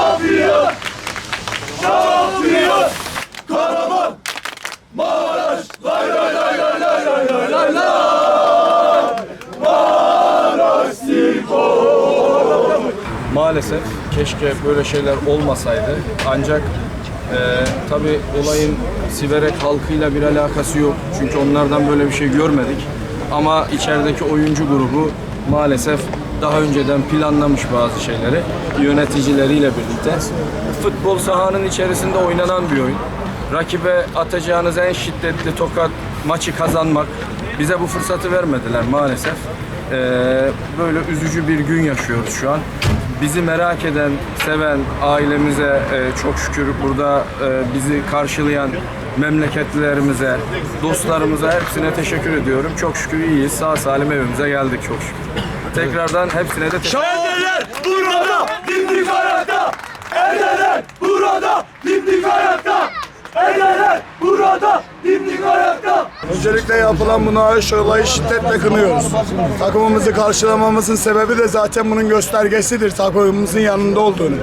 Şampiyon! Şampiyon! Kahraman! Maraş! Lay lay lay lay lay lay lay lay lay! Maraş Spor! Maalesef keşke böyle şeyler olmasaydı. Ancak e, tabii olayın Siverek halkıyla bir alakası yok. Çünkü onlardan böyle bir şey görmedik. Ama içerideki oyuncu grubu maalesef daha önceden planlamış bazı şeyleri yöneticileriyle birlikte. Futbol sahanın içerisinde oynanan bir oyun. Rakibe atacağınız en şiddetli tokat maçı kazanmak. Bize bu fırsatı vermediler maalesef. Ee, böyle üzücü bir gün yaşıyoruz şu an. Bizi merak eden, seven ailemize e, çok şükür burada e, bizi karşılayan memleketlilerimize, dostlarımıza hepsine teşekkür ediyorum. Çok şükür iyiyiz. Sağ salim evimize geldik çok şükür. Tekrardan hepsine de teşekkür Eldeler burada dimdik ayakta. Eldeler burada dimdik ayakta. Eldeler burada dimdik ayakta. Öncelikle yapılan bu nahoş olayı şiddetle kınıyoruz. Takımımızı karşılamamızın sebebi de zaten bunun göstergesidir takımımızın yanında olduğunu.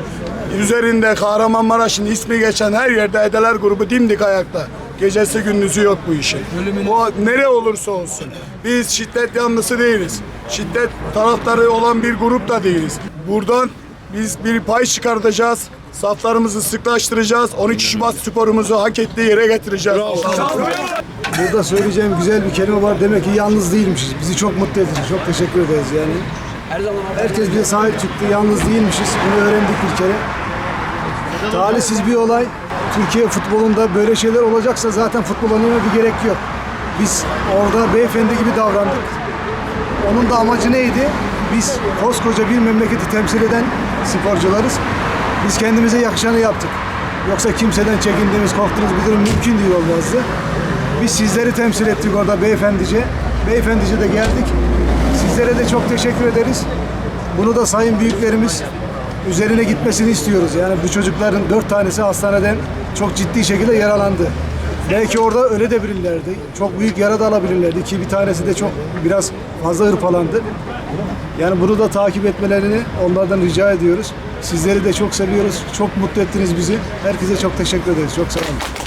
Üzerinde Kahramanmaraş'ın ismi geçen her yerde Edeler grubu dimdik ayakta. Gecesi gündüzü yok bu işin. Bu nere olursa olsun. Biz şiddet yanlısı değiliz. Şiddet taraftarı olan bir grup da değiliz. Buradan biz bir pay çıkartacağız. Saflarımızı sıklaştıracağız. 12 Şubat sporumuzu hak ettiği yere getireceğiz. Burada söyleyeceğim güzel bir kelime var. Demek ki yalnız değilmişiz. Bizi çok mutlu edici. Çok teşekkür ederiz yani. Herkes bize sahip çıktı. Yalnız değilmişiz. Bunu öğrendik bir kere. Talihsiz bir olay. Türkiye futbolunda böyle şeyler olacaksa zaten futbol oynamaya bir gerek yok. Biz orada beyefendi gibi davrandık. Onun da amacı neydi? Biz koskoca bir memleketi temsil eden sporcularız. Biz kendimize yakışanı yaptık. Yoksa kimseden çekindiğimiz, korktuğumuz bir durum mümkün değil olmazdı. Biz sizleri temsil ettik orada beyefendice. Beyefendice de geldik. Sizlere de çok teşekkür ederiz. Bunu da sayın büyüklerimiz üzerine gitmesini istiyoruz. Yani bu çocukların dört tanesi hastaneden çok ciddi şekilde yaralandı. Belki orada öyle de bilirlerdi. Çok büyük yara da alabilirlerdi ki bir tanesi de çok biraz fazla hırpalandı. Yani bunu da takip etmelerini onlardan rica ediyoruz. Sizleri de çok seviyoruz. Çok mutlu ettiniz bizi. Herkese çok teşekkür ederiz. Çok sağ olun.